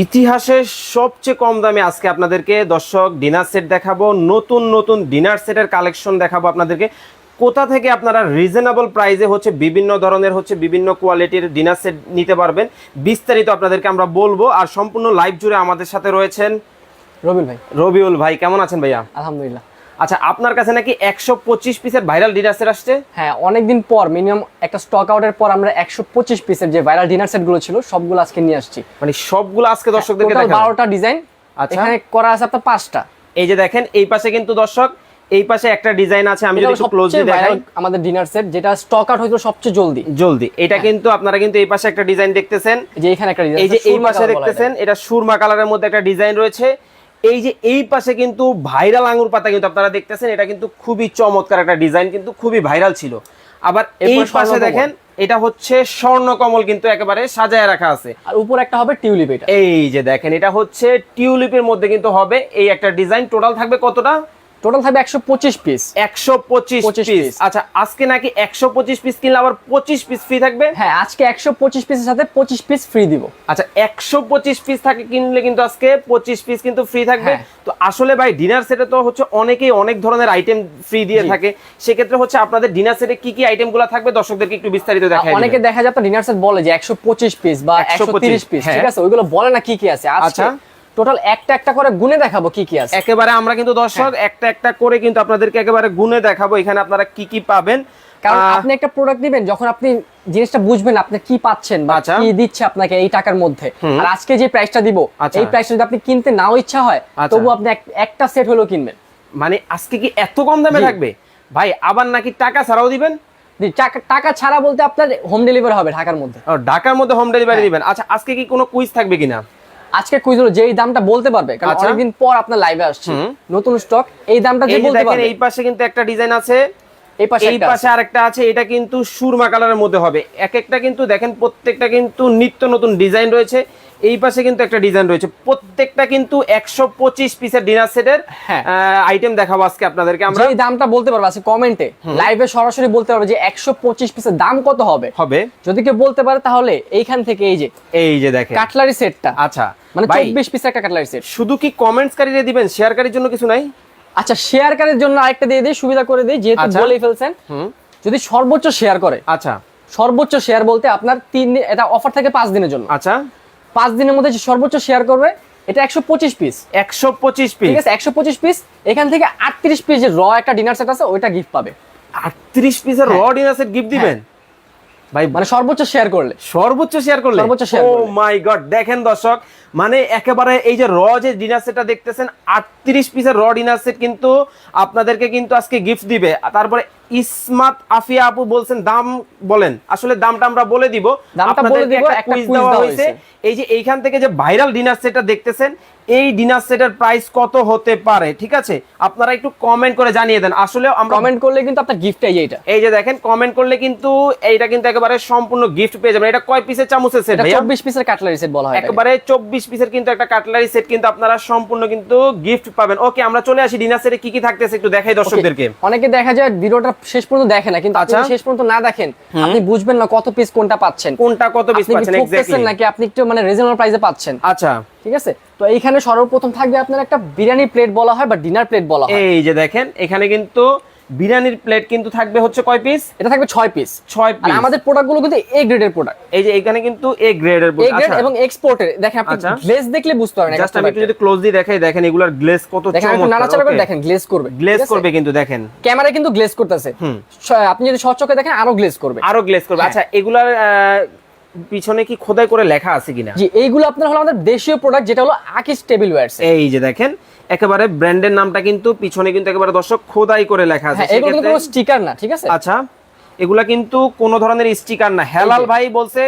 ইতিহাসে সবচেয়ে কম দামে আজকে আপনাদেরকে দর্শক ডিনার সেট দেখাবো নতুন নতুন ডিনার সেটের কালেকশন দেখাবো আপনাদেরকে। কোথা থেকে আপনারা রিজনেবল প্রাইসে হচ্ছে বিভিন্ন ধরনের হচ্ছে বিভিন্ন কোয়ালিটির ডিনার সেট নিতে পারবেন বিস্তারিত আপনাদেরকে আমরা বলব। আর সম্পূর্ণ লাইভ জুড়ে আমাদের সাথে রয়েছেন রবিউল ভাই। রবিউল ভাই কেমন আছেন ভাইয়া? আলহামদুলিল্লাহ। আচ্ছা আপনার কাছে নাকি একশো পঁচিশ পিসের ভাইরাল ডিনার সেট আসছে? হ্যাঁ অনেকদিন পর মিনিমাম একটা স্টক আউটের পর আমরা একশো পঁচিশ পিসের যে ভাইরাল ডিনার সেটগুলো ছিল সবগুলো আজকে নিয়ে আসছি। মানে সবগুলো আজকে দর্শকদেরকে টোটাল বারোটা ডিজাইন আচ্ছা। এখানে করা আছে আপনার পাঁচটা। এই যে দেখেন এই পাশে কিন্তু দর্শক এই পাশে একটা ডিজাইন আছে আমি যদি ক্লোজলি সবচেয়ে দেখাই। আমাদের ডিনার সেট যেটা স্টক আউট হয়েছিল সবচেয়ে জলদি। জলদি। এটা কিন্তু আপনারা কিন্তু এই পাশে একটা ডিজাইন দেখতেছেন। যে এখানে একটা ডিজাইন এই যে এই পাশে দেখতেছেন এটা সুরমা কালারের মধ্যে একটা ডিজাইন রয়েছে। এই যে এই পাশে কিন্তু ভাইরাল আঙুর পাতা কিন্তু আপনারা দেখতেছেন এটা কিন্তু খুবই চমৎকার একটা ডিজাইন কিন্তু খুবই ভাইরাল ছিল। আবার এই পাশে দেখেন এটা হচ্ছে স্বর্ণকমল কিন্তু একেবারে সাজায় রাখা আছে। আর উপর একটা হবে টিউলিপ এটা। এই যে দেখেন এটা হচ্ছে টিউলিপের মধ্যে কিন্তু হবে এই একটা ডিজাইন। টোটাল থাকবে কতটা? টোটাল থাকবে একশো পঁচিশ পিস একশো পঁচিশ 25 পিস আচ্ছা আজকে নাকি একশো পঁচিশ পিস কিনলে আবার পঁচিশ পিস ফ্রি থাকবে? হ্যাঁ আজকে একশো পঁচিশ পিসের সাথে পঁচিশ পিস ফ্রি দিব। আচ্ছা একশো পঁচিশ পিস থাকে কিনলে কিন্তু আজকে পঁচিশ পিস কিন্তু ফ্রি থাকবে। হ্যাঁ। তো আসলে ভাই ডিনার সেটে তো হচ্ছে অনেকেই অনেক ধরনের আইটেম ফ্রি দিয়ে থাকে। সেক্ষেত্রে হচ্ছে আপনাদের ডিনার সেটে কি কি আইটেমগুলো থাকবে? দর্শকদেরকে একটু বিস্তারিত দেখাই অনেকে দেখা যায় ডিনার সেট বলে যে একশো পঁচিশ পিস বা একশো তিরিশ পিস হ্যাঁ। ঠিক আছে? ওইগুলো বলে না কি কি আছে। আচ্ছা। টোটাল একটা একটা করে গুনে দেখাবো কি কি আছে। একেবারে আমরা কিন্তু দর্শক হ্যাঁ। একটা একটা করে কিন্তু আপনাদেরকে একেবারে গুনে দেখাবো এখানে আপনারা কি কি পাবেন। কারণ আপনি একটা প্রোডাক্ট দিবেন যখন আপনি জিনিসটা বুঝবেন আপনি কি পাচ্ছেন বা আচ্ছা। কি দিচ্ছে আপনাকে এই টাকার মধ্যে। আর আজকে যে প্রাইসটা দিব আচ্ছা। এই প্রাইসটা যদি আপনি কিনতে নাও ইচ্ছা হয় আচ্ছা। তবু আপনি একটা সেট হলেও কিনবেন। মানে আজকে কি এত কম দামে থাকবে? ভাই আবার নাকি টাকা ছাড়াও দিবেন? টাকা- টাকা ছাড়া বলতে আপনার হোম ডেলিভারি হবে ঢাকার মধ্যে। ঢাকার মধ্যে হোম ডেলিভারি হ্যাঁ। দিবেন। আচ্ছা আজকে কি কোনো কুইজ থাকবে কিনা? আজকে কুইজ হলো যেই দামটা বলতে পারবে কারণ আচ্ছা। অনেকদিন পর আপনার লাইভে আসছে। নতুন স্টক এই দামটা যে বলতে পারবে। এই পাশে কিন্তু একটা ডিজাইন আছে। এই পাশে এই পাশে আরেকটা আছে এটা কিন্তু সুরমা কালারের মধ্যে হবে। এক একটা কিন্তু দেখেন প্রত্যেকটা কিন্তু নিত্য নতুন ডিজাইন রয়েছে। এই পাশে কিন্তু একটা ডিজাইন রয়েছে। প্রত্যেকটা কিন্তু একশো পঁচিশ পিসের ডিনার সেটের হ্যাঁ। আইটেম দেখাবো আজকে আপনাদেরকে আমরা। যেই দামটা বলতে পারবে আছে কমেন্টে লাইভে সরাসরি বলতে পারবে যে একশো পঁচিশ পিসের দাম কত হবে? হবে। যদি কেউ বলতে পারে তাহলে এইখান থেকে এই যে এই যে দেখেন। কাটলারি সেটটা আচ্ছা। মানে চব্বিশ পিসের একটা কাটলারি সেট শুধু কি কমেন্টসকারীরা দিবেন? শেয়ার শেয়ারকারীর জন্য কিছু নাই? আচ্ছা শেয়ার শেয়ারকারীর জন্য আরেকটা দিয়ে দিই সুবিধা করে দিই যেহেতু আচ্ছা। বলেই ফেলছেন। যদি সর্বোচ্চ শেয়ার করে আচ্ছা। সর্বোচ্চ শেয়ার বলতে আপনার তিন দিন এটা অফার থাকে পাঁচ দিনের জন্য। আচ্ছা। পাঁচ দিনের মধ্যে সর্বোচ্চ শেয়ার করবে এটা একশো পঁচিশ পিস একশো পঁচিশ পিস ঠিক আছে? একশো পঁচিশ পিস এখান থেকে আটত্রিশ পিস যে র একটা ডিনার সেট আছে ওইটা গিফট পাবে। আটত্রিশ পিসের র হ্যাঁ। ডিনার সেট গিফট দিবেন? ভাই মানে সর্বোচ্চ শেয়ার করলে। সর্বোচ্চ শেয়ার করলে? সর্বোচ্চ share ও মাই গড দেখেন দর্শক মানে একেবারে এই যে র যে ডিনার সেটটা দেখতেছেন আটত্রিশ পিসের র ডিনার সেট কিন্তু আপনাদেরকে কিন্তু আজকে গিফট দিবে। তারপরে ইসমাত আফিয়া আপু বলছেন দাম বলেন। আসলে দামটা আমরা বলে দিব। আপনাদের বলে দিব, একটা কুইজ দেওয়া হয়েছে। এই যে এইখান থেকে যে ভাইরাল ডিনার সেটটা দেখতেছেন এই ডিনার সেটের প্রাইস কত হতে পারে? ঠিক আছে? আপনারা একটু কমেন্ট করে জানিয়ে দেন। আসলে আমরা কমেন্ট করলে কিন্তু আপনার গিফট এই এইটা এই যে দেখেন কমেন্ট করলে কিন্তু এইটা কিন্তু একেবারে সম্পূর্ণ গিফট পেয়ে যাবেন। এটা কয় পিসের চামচের সেট এটা ভাইয়া? চব্বিশ পিসের কাটলারি সেট বলা হয় একেবারে চব্বিশ পিসের কিন্তু একটা কাটলারি সেট কিন্তু আপনারা সম্পূর্ণ কিন্তু গিফট পাবেন। ওকে আমরা চলে আসি ডিনার সেটে। কি কি থাকতেছে একটু দেখাই দর্শকদেরকে। অনেকে দেখা যায় ভিডিওটা শেষ পর্যন্ত দেখে না কিন্তু আচ্ছা। শেষ পর্যন্ত না দেখেন আপনি বুঝবেন না কত পিস কোনটা পাচ্ছেন। কোনটা কত পিস পাচ্ছেন এক্স্যাক্টলি নাকি আপনি একটু মানে রিজনেবল প্রাইসে পাচ্ছেন? আচ্ছা। ঠিক আছে? তো এইখানে সর্বপ্রথম থাকবে আপনার একটা বিরিয়ানি প্লেট বলা হয় বা ডিনার প্লেট বলা হয়। এই যে দেখেন এখানে কিন্তু বিরিয়ানির প্লেট কিন্তু থাকবে হচ্ছে কয় পিস এটা থাকবে ছয় পিস ছয় পিস আমাদের প্রোডাক্টগুলো কিন্তু এ গ্রেডের প্রোডাক্ট এই যে এখানে কিন্তু এ গ্রেডের এ গ্রেড এবং এক্সপোর্টের দেখেন আপনি আচ্ছা। গ্লেজ দেখলে বুঝতে পারবেন জাস্ট আমি একটু যদি ক্লোজলি দেখাই দেখেন এগুলার গ্লেজ কত একটু নাড়াচাড়া করে দেখেন গ্লেজ করবে। গ্লেজ করবে কিন্তু দেখেন। ক্যামেরা কিন্তু গ্লেজ করতেছে। আপনি যদি সচকে দেখেন আরও গ্লেজ করবে। আরও গ্লেজ করবে। হ্যাঁ। আচ্ছা এগুলার পিছনে কি খোদাই করে লেখা আছে কিনা? জি এইগুলো আপনার হলো আমাদের দেশীয় প্রোডাক্ট যেটা হলো আকিস টেবিল ওয়্যারস এই যে দেখেন একেবারে ব্র্যান্ডের নামটা কিন্তু পিছনে কিন্তু একেবারে দর্শক খোদাই করে লেখা আছে। হ্যাঁ এগুলো কোনো স্টিকার না ঠিক আছে? আচ্ছা এগুলা কিন্তু কোনো ধরনের স্টিকার না। হেলাল ভাই বলছে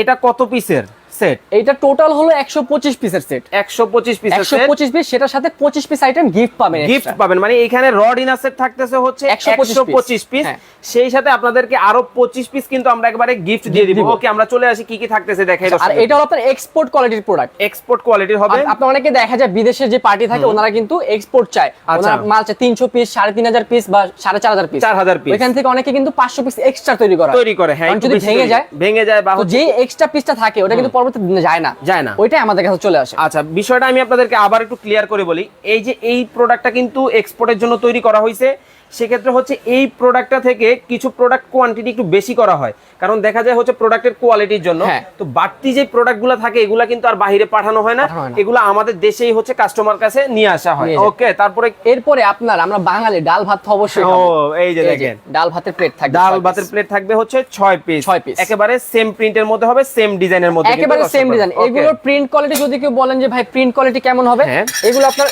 এটা কত পিসের সেট এইটা টোটাল হলো একশো পঁচিশ পিসের সেট একশো পঁচিশ পিসের একশো সেট পঁচিশ পিস সেটার সাথে পঁচিশ পিস আইটেম গিফট পাবেন গিফট পাবেন মানে এখানে র ডিনার সেট থাকতেছে হচ্ছে 125 একশো পঁচিশ পিস হ্যাঁ। সেই সাথে আপনাদেরকে আরও পঁচিশ পিস কিন্তু আমরা একবারে গিফট দিয়ে দিব। ওকে আমরা চলে আসি কি কি থাকতেছে দেখাই আর এটা হলো আপনার এক্সপোর্ট কোয়ালিটির প্রোডাক্ট এক্সপোর্ট কোয়ালিটির হবে। আপনার অনেকে দেখা যায় বিদেশের যে পার্টি থাকে ওনারা কিন্তু এক্সপোর্ট চায়। আচ্ছা। ওনারা মাল চায় তিনশো পিস সাড়ে তিন হাজার পিস বা সাড়ে চার হাজার পিস 4000 piece। ওইখান থেকে অনেকে কিন্তু পাঁচশো পিস এক্সট্রা তৈরি করা। তৈরি করে হ্যাঁ যদি ভেঙে যায় ভেঙে যায় বা যে এক্সট্রা পিসটা থাকে ওটা কিন্তু পরবর্তী দিনে যায় না। যায় না। ওইটাই আমাদের কাছে চলে আসে। আচ্ছা বিষয়টা আমি আপনাদেরকে আবার একটু ক্লিয়ার করে বলি। এই যে এই প্রোডাক্টটা কিন্তু এক্সপোর্টের জন্য তৈরি করা হয়েছে সেক্ষেত্রে হচ্ছে এই প্রোডাক্টটা থেকে কিছু প্রোডাক্ট কোয়ান্টিটি একটু বেশি করা হয়। কারণ দেখা যায় হচ্ছে প্রোডাক্টের কোয়ালিটির জন্য হ্যাঁ। তো বাড়তি যে প্রোডাক্টগুলো থাকে এগুলা কিন্তু আর বাহিরে পাঠানো হয় না। এগুলো আমাদের দেশেই হচ্ছে কাস্টমার কাছে নিয়ে আসা হয়। ওকে তারপরে এরপরে আপনার আমরা বাঙালি ডাল ভাত তো অবশ্যই ও এই যে দেখেন। ডাল ভাতের প্লেট থাকবে ডাল ভাতের প্লেট থাকবে হচ্ছে ছয় পিস ছয় piece। একেবারে সেম প্রিন্টের মধ্যে হবে সেম ডিজাইনের মধ্যে একেবারে সেম ডিজাইন এগুলোর প্রিন্ট কোয়ালিটি যদি কেউ বলেন যে ভাই প্রিন্ট কোয়ালিটি কেমন হবে? হ্যাঁ। এগুলো আপনার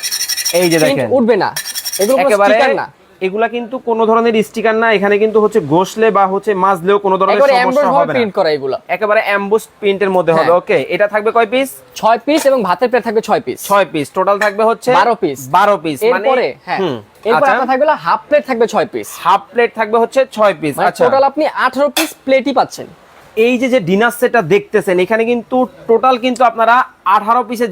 এই যে দেখেন। উঠবে না। এগুলো একেবারে না। এগুলা কিন্তু কোনো ধরনের স্টিকার না এখানে কিন্তু হচ্ছে ঘষলে বা হচ্ছে মাজলেও কোনো ধরনের সমস্যা হবে প্রিন্ট করা এগুলো। একেবারে এমবোস প্রিন্টের মধ্যে হবে হ্যাঁ। ওকে এটা থাকবে কয় পিস ছয় পিস এবং ভাতের প্লেট থাকবে ছয় পিস ছয় পিস টোটাল থাকবে হচ্ছে 12 piece। বারো পিস মানে এরপরে হ্যাঁ এরপর আচ্ছা। আপনার থাকবে হাফ প্লেট থাকবে ছয় পিস হাফ প্লেট থাকবে হচ্ছে ছয় পিস মানে আচ্ছা। টোটাল আপনি আঠারো পিস প্লেটই পাচ্ছেন। এই যে যে ডিনার সেটটা দেখতেছেন এখানে কিন্তু টোটাল কিন্তু আপনারা আঠারো পিসের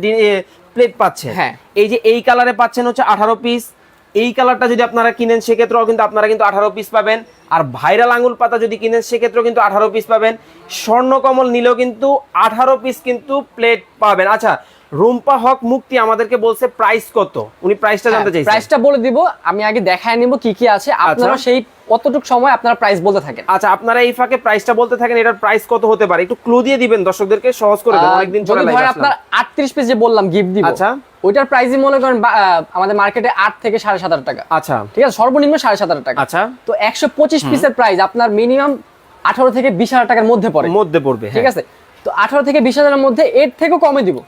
প্লেট পাচ্ছেন। হ্যাঁ। এই যে এই কালারে পাচ্ছেন হচ্ছে আঠারো পিস এই কালারটা যদি আপনারা কিনেন সেক্ষেত্রেও কিন্তু আপনারা কিন্তু আঠারো পিস পাবেন। আর ভাইরাল আঙুল পাতা যদি কিনেন সেক্ষেত্রেও কিন্তু আঠারো পিস পাবেন। স্বর্ণকমল নিলেও কিন্তু আঠারো পিস কিন্তু প্লেট পাবেন। আচ্ছা রুম্পা হক মুক্তি আমাদেরকে বলছে প্রাইস কত? উনি প্রাইসটা জানতে চাইছেন। প্রাইসটা বলে দিব আমি আগে দেখায় নিব কি কি আছে। আপনারা সেই কতটুক সময় আপনারা প্রাইস বলতে থাকেন। আচ্ছা আপনারা এই ফাঁকে প্রাইসটা বলতে থাকেন এটার প্রাইস কত হতে পারে? একটু ক্লু দিয়ে দিবেন দর্শকদেরকে সহজ করে দেন অনেকদিন লাইভ আপনার আটত্রিশ পিস যে বললাম গিফট দিব। আচ্ছা। ওইটার প্রাইসই মনে করেন আমাদের মার্কেটে আট থেকে সাড়ে সাত হাজার টাকা। আচ্ছা। ঠিক আছে? সর্বনিম্ন সাড়ে সাত হাজার টাকা। আচ্ছা। তো একশো পঁচিশ পিসের প্রাইস আপনার মিনিমাম আঠারো থেকে বিশ হাজার টাকার মধ্যে পড়ে। মধ্যে পড়বে ঠিক হ্যাঁ। আছে? তো আঠারো থেকে বিশ হাজারের মধ্যে এর থেকেও কমে দিব।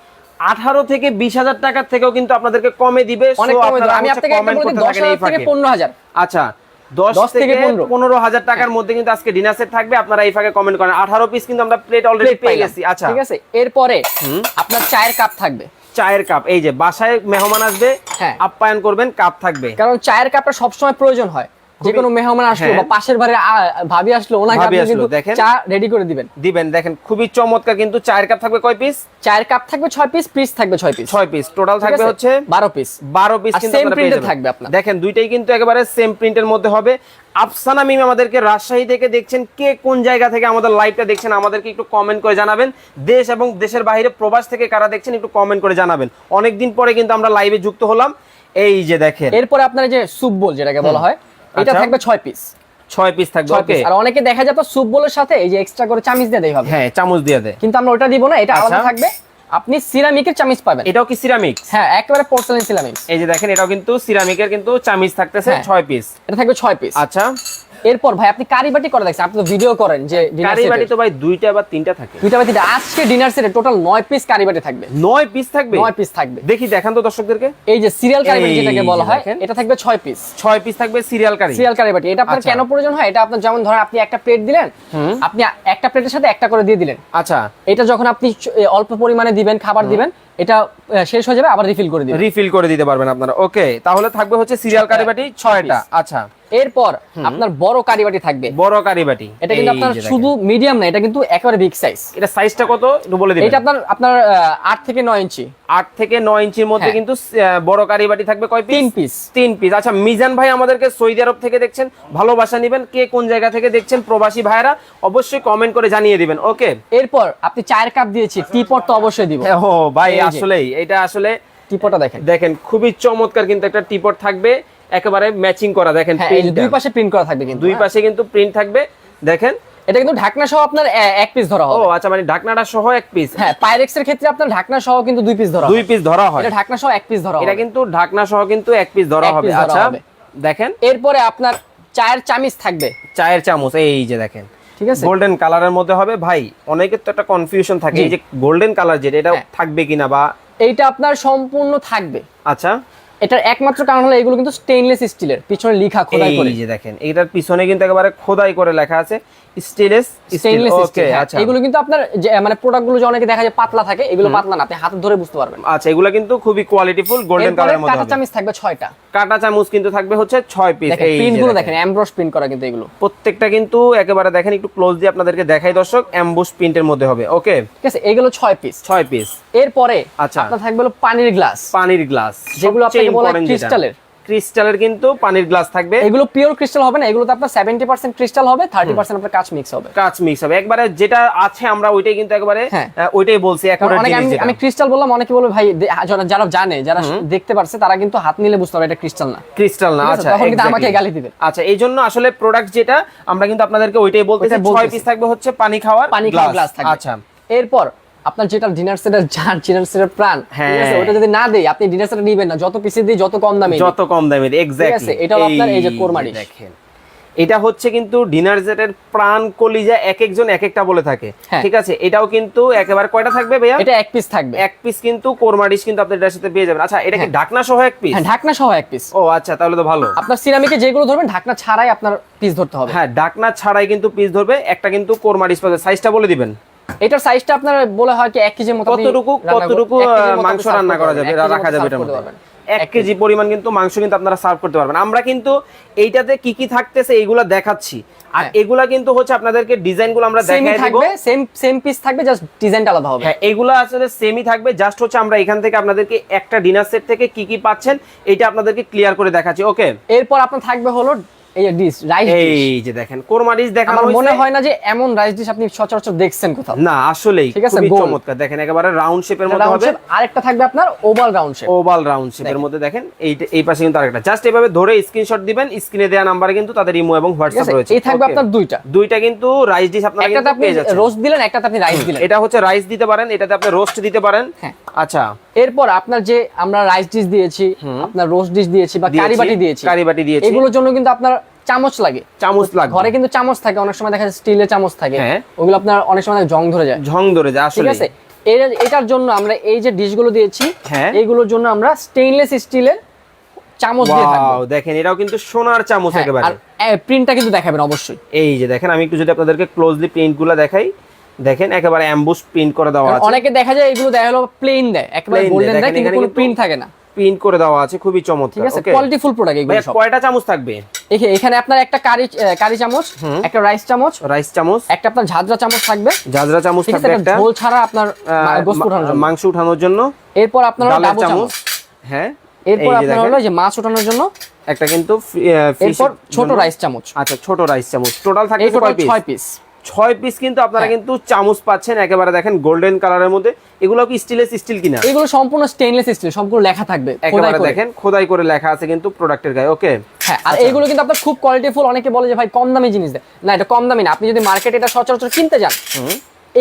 আঠারো থেকে বিশ হাজার টাকার থেকেও কিন্তু আপনাদেরকে কমে দিবে। কমে আমি আপনাকে দশ হাজার থেকে পনেরো হাজার। আচ্ছা দশ থেকে থেকে 15 পনেরো হাজার টাকার মধ্যে কিন্তু আজকে ডিনার সেট থাকবে। আপনারা এই ফাঁকে কমেন্ট করেন। আঠারো পিস কিন্তু আমরা প্লেট অলরেডি পেয়ে গেছি। আচ্ছা। ঠিক আছে? এরপরে আপনার চায়ের কাপ থাকবে। চায়ের কাপ। এই যে বাসায় মেহমান আসবে হ্যাঁ। আপ্যায়ন করবেন কাপ থাকবে। কারণ চায়ের কাপটা সবসময় প্রয়োজন হয়। যে কোনো মেহমান আসলো হ্যাঁ। বা পাশের বাড়ি ভাবি আসলো ওনাকে আপনি কিন্তু চা রেডি করে দিবেন। দিবেন দেখেন খুবই চমৎকার কিন্তু চায়ের কাপ থাকবে কয় পিস চায়ের কাপ থাকবে ছয় পিস পিস থাকবে ছয় পিস ছয় পিস টোটাল থাকবে হচ্ছে বারো পিস বারো পিস কিন্তু printed যাবেন। থাকবে আপনার। দেখেন দুইটাই কিন্তু একেবারে সেম প্রিন্টের মধ্যে হবে। আফসানা মিম আমাদেরকে রাজশাহী থেকে দেখছেন কে কোন জায়গা থেকে আমাদের লাইভটা দেখছেন আমাদেরকে একটু কমেন্ট করে জানাবেন। দেশ এবং দেশের বাইরে প্রবাস থেকে কারা দেখছেন একটু কমেন্ট করে জানাবেন। অনেকদিন পরে কিন্তু আমরা লাইভে যুক্ত হলাম। এই যে দেখেন। এরপরে আপনার যে স্যুপ বোল যেটাকে বলা হয় এটা আচ্ছা। থাকবে 6 পিস 6 পিস থাকবে ওকে আর অনেকে দেখা যায় স্যুপ বোলের সাথে এই যে এক্সট্রা করে চামিচ দিয়ে দেয় হবে হ্যাঁ চামচ দিয়ে দেয়। কিন্তু আমরা ওটা দিব না এটা আলাদা আচ্ছা। থাকবে। আপনি সিরামিকের চামিচ পাবেন। এটাও কি সিরামিক হ্যাঁ একেবারে পোর্সেলিন সিরামিক এই যে দেখেন এটাও কিন্তু সিরামিকের কিন্তু চামিচ থাকতেছে হ্যাঁ। ছয় পিস এটা থাকবে 6 পিস আচ্ছা। এরপর ভাই আপনি কারিবাটি করে দেখছেন আপনি তো ভিডিও করেন যে কারি বাটি তো ভাই দুইটা বা তিনটা থাকে। দুইটা বা তিনটা। আজকে ডিনার সেটে টোটাল নয় পিস কারিবাটি থাকবে। নয় পিস থাকবে? নয় পিস থাকবে। দেখি দেখান তো দর্শকদেরকে। এই যে সিরিয়াল কারিবাটি এই যেটাকে বলা হয় এটা থাকবে ছয় পিস ছয় পিস থাকবে সিরিয়াল কারি। সিরিয়াল কারিবাটি। এটা আপনার আচ্ছা। কেন প্রয়োজন হয়? এটা আপনার যেমন ধরেন আপনি একটা প্লেট দিলেন আপনি একটা প্লেটের সাথে একটা করে দিয়ে দিলেন। আচ্ছা। এটা যখন আপনি অল্প পরিমাণে দিবেন খাবার দিবেন এটা শেষ হয়ে যাবে আবার রিফিল করে দিবেন। রিফিল করে দিতে পারবেন আপনারা। ওকে তাহলে থাকবে হচ্ছে সিরিয়াল কারি বাটি ছয়টা। আচ্ছা। এরপর আপনার বড় কারিবাটি থাকবে। বড় কারি বাটি। এটা কিন্তু আপনার শুধু মিডিয়াম না এটা কিন্তু একেবারে বিগ সাইজ এটা সাইজটা কত? একটু বলে দিবেন। এটা আপনার আপনার আহ, আট থেকে নয় ইঞ্চি। আট থেকে নয় ইঞ্চির মধ্যে হ্যাঁ। কিন্তু বড় কারি বাটি থাকবে কয় পিস তিন পিস তিন পিস আচ্ছা মিজান ভাই আমাদেরকে সৌদি আরব থেকে দেখছেন ভালোবাসা নেবেন কে কোন জায়গা থেকে দেখছেন প্রবাসী ভাইরা অবশ্যই কমেন্ট করে জানিয়ে দিবেন ওকে এরপর আপনি চায়ের কাপ দিয়েছি টিপট তো অবশ্যই দিব। ও ভাই। আসলেই এটা আসলে টিপটটা দেখেন। দেখেন খুবই চমৎকার কিন্তু একটা টিপট থাকবে। একেবারে ম্যাচিং করা দেখেন হ্যাঁ। দুই পাশে প্রিন্ট করা থাকবে কিন্তু দুই হ্যাঁ। পাশে কিন্তু প্রিন্ট থাকবে দেখেন। এটা কিন্তু ঢাকনা সহ আপনার এক পিস ধরা ও আচ্ছা মানে ঢাকনাটা সহ এক পিস হ্যাঁ পাইরেক্স এর ক্ষেত্রে আপনার ঢাকনা সহ কিন্তু দুই পিস ধরা দুই পিস ধরা হয়। এটা ঢাকনা সহ এক পিস ধরা এটা কিন্তু ঢাকনা সহ কিন্তু এক পিস ধরা হবে। আচ্ছা দেখেন। এরপরে আপনার চায়ের চামিচ থাকবে। চায়ের চামচ এই যে দেখেন। ঠিক আছে? গোল্ডেন কালারের মধ্যে হবে। ভাই অনেকের তো একটা কনফিউশন থাকে এই যে গোল্ডেন কালার যেটা এটা হ্যাঁ। থাকবে কিনা বা এইটা আপনার সম্পূর্ণ থাকবে। আচ্ছা। এটার একমাত্র কারণ হলো এগুলো কিন্তু স্টেইনলেস স্টিলের পিছনে লেখা খোদাই করে। এই যে দেখেন এটার পিছনে কিন্তু একেবারে খোদাই করে লেখা আছে stainless steel stainless okay steel আচ্ছা। এগুলো কিন্তু আপনার মানে প্রোডাক্টগুলো যে অনেকে দেখা যায় পাতলা থাকে এগুলো পাতলা না আপনি হাতে ধরে বুঝতে পারবেন। আচ্ছা এগুলা কিন্তু খুবই কোয়ালিটিফুল গোল্ডেন কালারের মধ্যে কাঁটা। চামিচ থাকবে ছয়টা। কাটা চামচ কিন্তু থাকবে হচ্ছে ছয় পিস এই প্রিন্টগুলো দেখেন। এমব্রস প্রিন্ট করা কিন্তু এগুলো। প্রত্যেকটা কিন্তু একেবারে দেখেন একটু ক্লোজ দিয়ে আপনাদেরকে দেখাই দর্শক অ্যাম্বুশ প্রিন্টের মধ্যে হবে ওকে ঠিক আছে এগুলো ছয় পিস ছয় পিস এরপরে আচ্ছা। আপনার থাকবে হলো পানির গ্লাস পানির গ্লাস যেগুলো আপনাকে বলা ক্রিস্টালের। ক্রিস্টালের কিন্তু পানির গ্লাস থাকবে। এগুলো পিওর ক্রিস্টাল হবে না এগুলোতে আপনার সেভেন্টি পার্সেন্ট ক্রিস্টাল হবে থার্টি পার্সেন্ট আপনার কাঁচ মিক্স হবে। কাঁচ মিক্স হবে। একবারে যেটা আছে আমরা ওইটাই কিন্তু একবারে হ্যাঁ। ওইটাই বলছি আমি ক্রিস্টাল বললাম অনেকে বলবে ভাই যারা জানে যারা দেখতে পারছে তারা কিন্তু হাত নিলে বুঝতে পারবে এটা ক্রিস্টাল না। ক্রিস্টাল না আচ্ছা তখন কিন্তু আমাকে গালি দিবে। আচ্ছা এই জন্য আসলে প্রোডাক্ট যেটা আমরা কিন্তু আপনাদেরকে ওইটাই বলতেছি ওইটাই ছয় পিস থাকবে হচ্ছে পানি খাওয়ার পানি খাওয়া গ্লাস থাকবে। আচ্ছা। এরপর আপনার যেটা ডিনার সেটের যার ডিনার সেটের প্রাণ ঠিক আছে? হ্যাঁ। ওটা যদি না দেই আপনি ডিনার সেট নিবেন না। যত পিসে দিই যত কম দামে যত কম দামে এক্স্যাক্টলি এটা এটাও আপনার এই যে কোরমা ডিশ। দেখেন। এটা হচ্ছে কিন্তু ডিনার সেটের প্রাণ কলিজা এক একজন এক একটা বলে থাকে। হ্যাঁ। ঠিক আছে? এটাও কিন্তু একেবারে কয়টা থাকবে ভাইয়া? এটা এক পিস থাকবে। এক পিস কিন্তু কোরমা ডিশ কিন্তু আপনি এটার সাথে পেয়ে যাবেন। আচ্ছা এটা কি ঢাকনা সহ এক পিস হ্যাঁ ঢাকনা সহ এক পিস ও আচ্ছা তাহলে তো ভালো। আপনার সিরামিকে যেগুলো ধরবেন ঢাকনা ছাড়াই আপনার পিস ধরতে হবে। হ্যাঁ ঢাকনা ছাড়াই কিন্তু পিস ধরবে একটা কিন্তু কোরমা ডিশ পাবে। সাইজটা বলে দিবেন। এটার সাইজটা আপনার বলে হয় কি এক কেজির মতো কতটুকু কতটুকু মাংস রান্না করা যাবে? রাখা যাবে এটার মধ্যে। এক কেজি পরিমাণ কিন্তু মাংস কিন্তু আপনারা সার্ভ করতে পারবেন। আমরা কিন্তু এইটাতে কি কি থাকতেছে এইগুলো দেখাচ্ছি। আর হ্যাঁ। এগুলা কিন্তু হচ্ছে আপনাদেরকে ডিজাইনগুলো আমরা দেখাই দেব। সেম সেম পিস থাকবে জাস্ট ডিজাইনটা আলাদা হবে। হ্যাঁ এগুলা আসলে সেমই থাকবে। জাস্ট হচ্ছে আমরা এখান থেকে আপনাদেরকে একটা ডিনার সেট থেকে কি কি পাচ্ছেন এটা আপনাদেরকে ক্লিয়ার করে দেখাচ্ছি ওকে এরপর আপনার থাকবে হলো এই যে ডিশ রাইস এই যে দেখেন কোরমা ডিশ দেখানো আমার মনে হয় না যে এমন রাইস ডিশ আপনি সচরাচর দেখছেন কোথাও। না আসলেই ঠিক আছে, চমৎকার। দেখেন একেবারে রাউন্ড শেপের মধ্যে হবে। আরেকটা থাকবে আপনার oval round shape oval round শেপের মধ্যে দেখেন এই এই পাশে কিন্তু আরেকটা। জাস্ট এভাবে ধরে স্ক্রিনশট দিবেন স্ক্রিনে দেওয়া নাম্বারে কিন্তু তাদের ইমো এবং হোয়াটসঅ্যাপ রয়েছে। এই থাকবে আপনার দুইটা। দুইটা কিন্তু রাইস ডিশ আপনারা কিন্তু পেয়ে যাচ্ছেন। রোস্ট দিলেন একটাতে আপনি রাইস দিলেন। এটা হচ্ছে রাইস দিতে পারেন এটাতে আপনি রোস্ট দিতে পারেন। হ্যাঁ। আচ্ছা। এরপর আপনার যে আমরা রাইস ডিশ দিয়েছি আপনার রোস্ট ডিশ দিয়েছি বা কারি বাটি দিয়েছি কারি বাটি দিয়েছি। এগুলোর জন্য কিন্তু আপনার চামচ লাগে। চামচ লাগে ঘরে কিন্তু চামচ থাকে অনেক সময় দেখা যায় স্টিলের চামচ থাকে। হ্যাঁ। ওগুলো আপনার অনেক সময় জং ধরে যায়। ঝং ধরে যায় আসলে ঠিক আছে? এটার জন্য আমরা এই যে ডিশগুলো দিয়েছি হ্যাঁ। এইগুলোর জন্য আমরা স্টেইনলেস স্টিলের চামচ দিয়ে থাকব। দেখেন এটাও কিন্তু সোনার চামচ হ্যাঁ, একেবারে। আর প্রিন্টটা কিন্তু দেখাবেন অবশ্যই। এই যে দেখেন আমি একটু যদি আপনাদেরকে ক্লোজলি প্রিন্টগুলো দেখাই দেখেন একেবারে অ্যাম্বুশ প্রিন্ট করে দেওয়া আছে। অনেকে দেখা যায় এগুলো দেখা হলো প্লেন দেয় একেবারে গোল্ডেন দেয় কিন্তু কোনো প্রিন্ট থাকে না। প্রিন্ট করে দেওয়া আছে খুবই চমৎকার ঠিক আছে ওকে কোয়ালিটিফুল প্রোডাক্ট এগুলো সব। কয়টা চামচ থাকবে? এখে- এখানে আপনার একটা কারি কারি চামচ একটা রাইস চামচ রাইস চামচ। একটা আপনার ঝাঁঝরা চামচ থাকবে। জাজরা চামচ থাকবে একটা ঝোল ছাড়া আপনার গোস্ত উঠানোর জন্য। মাংস উঠানোর জন্য। এরপর আপনার হলো চামচ। হ্যাঁ এরপর আপনার হলো যে মাছ ওঠানোর জন্য। একটা কিন্তু এরপর ছোট রাইস চামচ। আচ্ছা ছোট রাইস চামচ। টোটাল পিস ছয় পিস ছয় পিস কিন্তু আপনারা হ্যাঁ। কিন্তু চামচ পাচ্ছেন একেবারে দেখেন গোল্ডেন কালারের মধ্যে। এগুলো কি স্টিলেস স্টিল কিনা? এগুলো সম্পূর্ণ স্টেনলেস স্টিল সম্পূর্ণ লেখা থাকবে খোদাই করে। দেখেন খোদাই করে লেখা আছে কিন্তু প্রোডাক্টের গায়ে ওকে হ্যাঁ আর এগুলো কিন্তু আপনার খুব কোয়ালিটিফুল অনেকে বলে যে ভাই কম দামি জিনিস দেয়। না এটা কম দামি না আপনি যদি মার্কেটে এটা সচরাচর কিনতে যান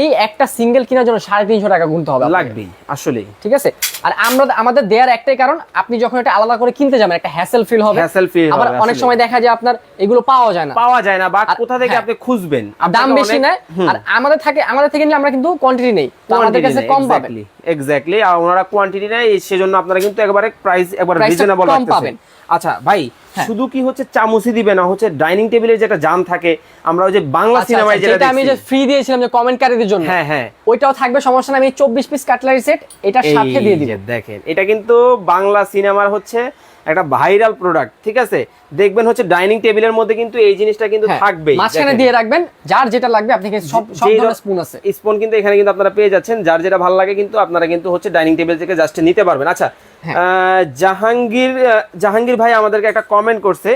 এই একটা সিঙ্গেল কেনার জন্য সাড়ে তিনশো টাকা গুনতে হবে। লাগবেই আসলে ঠিক আছে? আর আমরা আমাদের দেয়ার একটাই কারণ আপনি যখন এটা আলাদা করে কিনতে যাবেন একটা হ্যাসেল ফিল হবে। Hassle feel আবার অনেক সময় দেখা যায় আপনার এগুলো পাওয়া যায় না। পাওয়া যায় না বা কোথা থেকে হ্যাঁ। আপনি খুঁজবেন? দাম বেশি নেয় আর আমাদের থাকে আমাদের থেকে নিলে আমরা কিন্তু কোয়ান্টিটি নেই। তো আমাদের কাছে কম পাবেন। এক্স্যাক্টলি আর ওনারা কোয়ান্টিটি নেয় সেজন্য আপনারা কিন্তু একবারে প্রাইস একবারে রিজনেবল পাবেন। আচ্ছা ভাই হ্যাঁ। শুধু কি হচ্ছে চামচই দিবে না হচ্ছে ডাইনিং টেবিলের যেটা জাম থাকে আমরা ওই যে বাংলা আচ্ছা, সিনেমায় আচ্ছা, যেটা আমি যে ফ্রি দিয়েছিলাম যে কমেন্ট কমেন্টকারীদের জন্য হ্যাঁ হ্যাঁ। ওইটাও থাকবে সমস্যা না আমি চব্বিশ পিস কাটলারি সেট এটা সাথে দিয়ে দিই দেখেন এটা কিন্তু বাংলা সিনেমার হচ্ছে একটা ভাইরাল প্রোডাক্ট ঠিক আছে? দেখবেন হচ্ছে ডাইনিং টেবিলের মধ্যে কিন্তু এই জিনিসটা কিন্তু হ্যাঁ, থাকবেই। মাঝখানে দিয়ে রাখবেন যার যেটা লাগবে আপনি সব সব ধরনের স্পুন আছে। স্পুন কিন্তু এখানে কিন্তু আপনারা পেয়ে যাচ্ছেন যার যেটা ভালো লাগে কিন্তু আপনারা কিন্তু হচ্ছে ডাইনিং টেবিল থেকে জাস্ট নিতে পারবেন। আচ্ছা হ্যাঁ। জাহাঙ্গীর জাহাঙ্গীর ভাই আমাদেরকে একটা কমেন্ট করছে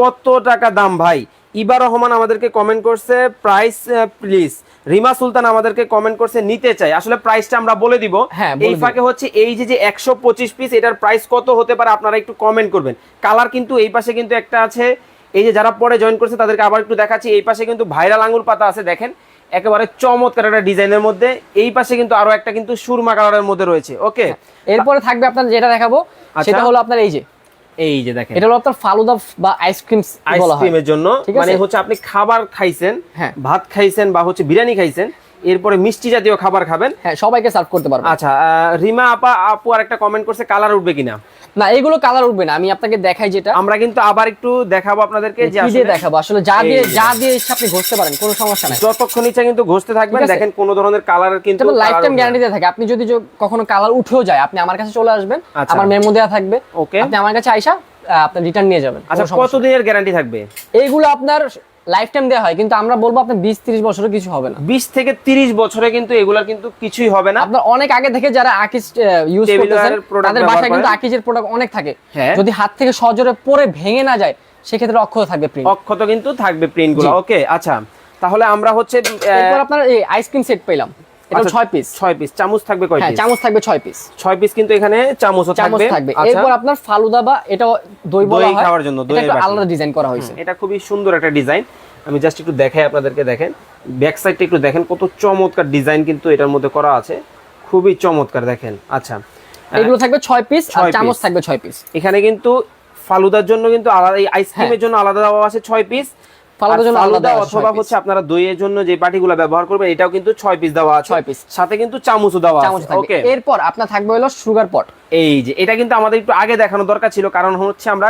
কত টাকা দাম ভাই? ইবা রহমান আমাদেরকে কমেন্ট করছে প্রাইস প্লিজ রিমা সুলতান আমাদেরকে কমেন্ট করছে নিতে চাই। আসলে প্রাইসটা আমরা বলে দিব। হ্যাঁ, এই ফাঁকে হচ্ছে এই যে যে একশো পঁচিশ পিস এটার প্রাইস কত হতে পারে আপনারা একটু কমেন্ট করবেন। কালার কিন্তু এই পাশে কিন্তু একটা আছে। এই যে যারা পরে জয়েন করছে তাদেরকে আবার একটু দেখাচ্ছি। এই পাশে কিন্তু ভাইরাল আঙুর পাতা আছে দেখেন। একেবারে চমৎকার একটা ডিজাইনের মধ্যে। এই পাশে কিন্তু আরও একটা কিন্তু সুরমা কালারের মধ্যে রয়েছে। ওকে এরপরে থাকবে আপনার যেটা দেখাবো আচ্ছা। সেটা হলো আপনার এই যে এই যে দেখেন। এটা হলো আপনার ফালুদা বা আইসক্রিম আইসক্রিমের জন্য। মানে হচ্ছে আপনি খাবার খাইছেন হ্যাঁ। ভাত খাইছেন বা হচ্ছে বিরিয়ানি খাইছেন এরপরে মিষ্টি জাতীয় খাবার খাবেন। হ্যাঁ সবাইকে সার্ভ করতে পারবেন আচ্ছা রিমা আপা আপু আর একটা কমেন্ট করছে কালার উঠবে কিনা? না এগুলো কালার উঠবে না আমি আপনাকে দেখাই যেটা। আমরা কিন্তু আবার একটু দেখাবো আপনাদেরকে যে কি দিয়ে আসলে দেখাবো? আসলে যা দিয়ে যা দিয়ে ইচ্ছা আপনি ঘষতে পারেন কোনো সমস্যা নাই। যতক্ষণ ইচ্ছা কিন্তু ঘষতে থাকবেন দেখেন কোন ধরনের কালার কিন্তু লাইফ টাইম গ্যারান্টি দিয়ে থাকে। আপনি যদি কখনো কালার উঠেও যায় আপনি আমার কাছে চলে আসবেন আচ্ছা। আমার মেমো দেওয়া থাকবে। ওকে আপনি আমার কাছে আইসা আপনি রিটার্ন নিয়ে যাবেন আচ্ছা কোনো সমস্যা কত দিনের গ্যারান্টি থাকবে। এইগুলো আপনার লাইফ টাইম দেওয়া হয় কিন্তু আমরা বলব আপনার বিশ তিরিশ বছরে কিছু হবে না। বিশ থেকে তিরিশ বছরে কিন্তু এগুলার কিন্তু কিছুই হবে না। আপনার অনেক আগে থেকে যারা আকিজ ইউজ করতেছেন তাদের বাসায় কিন্তু আকিসের আকিজের প্রোডাক্ট অনেক থাকে। হ্যাঁ। যদি হাত থেকে সজোরে পরে ভেঙে না যায় সেক্ষেত্রে অক্ষত থাকবে প্রিন্ট অক্ষত কিন্তু থাকবে প্রিন্টগুলো। ওকে আচ্ছা। তাহলে আমরা হচ্ছে এরপর আপনার এই আইসক্রিম সেট পেলাম এটা আচ্ছা, পিস ছয় পিস চামচ থাকবে কয় হ্যাঁ পিস চামচ থাকবে পিস পিস কিন্তু এখানে চামচও থাকবে। থাকবে। আচ্ছা। এরপর আপনার ফালুদা বা এটা দই বলা হয়। খাওয়ার জন্য, এটা একটু বাটি। আলাদা ডিজাইন করা হয়েছে। এটা খুবই সুন্দর একটা ডিজাইন আমি জাস্ট একটু দেখাই আপনাদেরকে দেখেন। ব্যাক সাইডটা একটু দেখেন কত চমৎকার ডিজাইন কিন্তু এটার মধ্যে করা আছে। খুবই চমৎকার দেখেন। আচ্ছা। এগুলো থাকবে ছয় পিস আর চামচ থাকবে ছয় পিস এখানে কিন্তু ফালুদার জন্য কিন্তু আলাদা আইসক্রিমের জন্য আলাদা দেওয়া আছে ছয় পিস হ্যাঁ। অথবা হচ্ছে আপনারা দইয়ের জন্য যে ব্যবহার করবেন এটাও কিন্তু ছয় পিস দেওয়া আছে। ছয় piece। সাথে কিন্তু চামচও দেওয়া চামচ আছে ওকে এরপর আপনার থাকবে হলো সুগার পট এই যে এটা কিন্তু আমাদের একটু আগে দেখানো দরকার ছিল কারণ হচ্ছে আমরা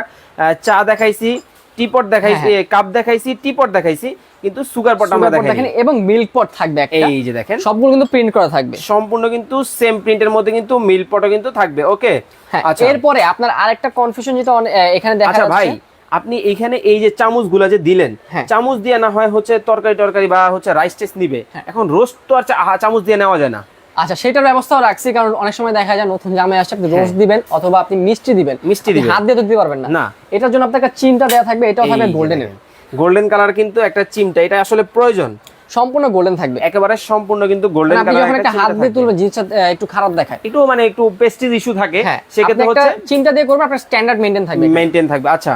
চা দেখাইছি টিপট দেখাইছি হ্যাঁ, কাপ দেখাইছি টিপট দেখাইছি কিন্তু সুগার পট আমরা দেখেন এবং মিল্ক পট থাকবে একটা। এই যে দেখেন। সবগুলো কিন্তু প্রিন্ট করা থাকবে। সম্পূর্ণ কিন্তু সেম প্রিন্টের মধ্যে কিন্তু মিল পটও কিন্তু থাকবে। ওকে হ্যাঁ আচ্ছা। এরপরে আপনার আরেকটা কনফিউশন যেটা এখানে দেখা আচ্ছা ভাই আপনি এইখানে এই যে চামচগুলা যে দিলেন হ্যাঁ। চামচ দিয়ে না হয় হচ্ছে তরকারি টরকারি বা হচ্ছে রাইস টেস্ট নিবে। হ্যাঁ। এখন রোস্ট তো আর চামচ দিয়ে নেওয়া যায় না। আচ্ছা সেটার ব্যবস্থাও রাখছি কারণ অনেক সময় দেখা যায় নতুন জামাই আসছে আপনি রোজ দিবেন অথবা আপনি মিষ্টি দিবেন। হ্যাঁ। মিষ্টি দিবেন। হাত দিয়ে তো দিতে পারবেন না। না। এটার জন্য আপনার একটা চিমটা দেওয়া থাকবে এটাও থাকবে গোল্ডেনের গোল্ডেন কালার কিন্তু একটা চিমটা এটা আসলে প্রয়োজন। সম্পূর্ণ গোল্ডেন থাকবে। একেবারে সম্পূর্ণ কিন্তু গোল্ডেন মানে আপনি কালার যখন একটা হাত দিয়ে তুলবেন জিনিসটা একটু খারাপ দেখায়। একটু মানে একটু পেস্টিজ ইস্যু থাকে হ্যাঁ সেক্ষেত্রে হচ্ছে চিমটা দিয়ে করবেন আপনার স্ট্যান্ডার্ড মেনটেন থাকবে। মেনটেন থাকবে আচ্ছা।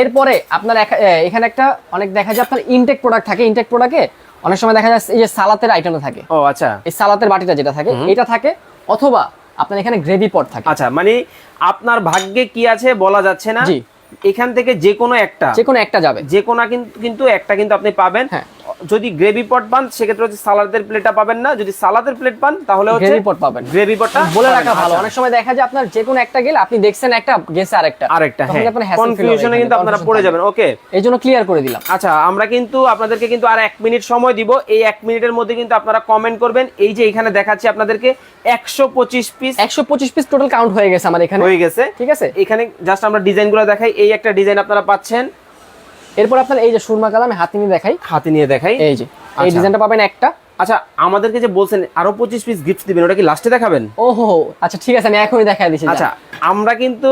এরপরে আপনার এখানে একটা অনেক দেখা যায় আপনার ইনটেক প্রোডাক্ট থাকে। ইনটেক প্রোডাক্টে অনেক সময় দেখা যায় এই যে সালাতের আইটেম থাকে। ও আচ্ছা। এই সালাতের বাটিটা যেটা থাকে এটা থাকে অথবা আপনার এখানে গ্রেভি পট থাকে। আচ্ছা মানে আপনার ভাগ্যে কি আছে বলা যাচ্ছে না। জি। এখান থেকে যে কোনো একটা। যে কোনো একটা যাবে। যে কোনো কিন্তু কিন্তু একটা কিন্তু আপনি পাবেন। হ্যাঁ। যদি গ্রেভি পট পান সেক্ষেত্রে হচ্ছে সালাদের প্লেটটা পাবেন না। যদি সালাদের প্লেট পান তাহলে হচ্ছে গ্রেভি পট পাবেন গ্রেভি পটটা বলে রাখা ভালো। আচ্ছা। অনেক সময় দেখা যায় আপনার যে কোনো একটা গেলে আপনি দেখছেন একটা গেছে আরেকটা। আরেকটা হ্যাঁ। কনফিউশনে কিন্তু আপনারা পড়ে যাবেন। ওকে এই জন্য ক্লিয়ার করে দিলাম। আচ্ছা আমরা কিন্তু আপনাদেরকে কিন্তু আর এক মিনিট সময় দিব। এই এক মিনিটের মধ্যে কিন্তু আপনারা কমেন্ট করবেন। এই যে এখানে দেখাচ্ছি আপনাদেরকে একশো পঁচিশ পিস একশো পঁচিশ পিস টোটাল কাউন্ট হয়ে গেছে আমার এখানে। হয়ে গেছে। ঠিক আছে? এখানে জাস্ট আমরা ডিজাইনগুলো দেখাই। এই একটা ডিজাইন আপনারা পাচ্ছেন। এরপর আপনার এই যে সুরমা কালাম হাতে নিয়ে দেখাই। হাতে নিয়ে দেখাই। এই যে এই আচ্ছা। ডিজাইনটা পাবেন একটা। আচ্ছা আমাদেরকে যে বলছেন আরও পঁচিশ পিস গিফট দিবেন ওটা কি লাস্টে দেখাবেন? ওহো আচ্ছা ঠিক আছে আমি এখনই দেখাই দিচ্ছি আচ্ছা আমরা কিন্তু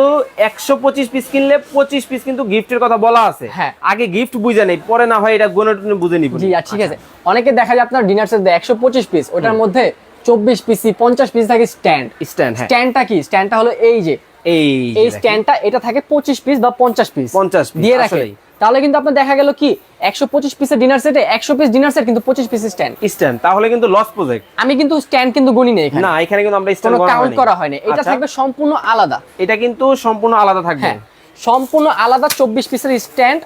একশো পঁচিশ পিস কিনলে পঁচিশ পিস কিন্তু গিফটের কথা বলা আছে। হ্যাঁ। আগে গিফট বুঝে নেই পরে না হয় এটা গুনে টুনে বুঝে নিব। জি আর ঠিক আছে। অনেকে দেখা যায় আপনার ডিনার সেট একশো পঁচিশ পিস ওটার মধ্যে চব্বিশ পিসি পঞ্চাশ পিস থাকে স্ট্যান্ড স্ট্যান্ড হ্যাঁ। স্ট্যান্ডটা কি? স্ট্যান্ডটা হলো এই যে এই এই স্ট্যান্ডটা এটা থাকে পঁচিশ পিস বা পঞ্চাশ পিস 50 piece, দিয়ে রাখে। তাহলে কিন্তু আপনার দেখা গেল কি একশো পঁচিশ পিসের ডিনার সেটে একশো পিস ডিনার সেট কিন্তু পঁচিশ পিস স্ট্যান্ড স্ট্যান্ড তাহলে কিন্তু লস প্রজেক্ট আমি কিন্তু স্ট্যান্ড কিন্তু গুনি নেই এখানে। না এখানে কিন্তু আমরা স্ট্যান্ড কাউন্ট করা হয়নি। এটা থাকবে সম্পূর্ণ আলাদা। এটা কিন্তু সম্পূর্ণ আলাদা থাকবে। হ্যাঁ সম্পূর্ণ আলাদা চব্বিশ পিসের স্ট্যান্ড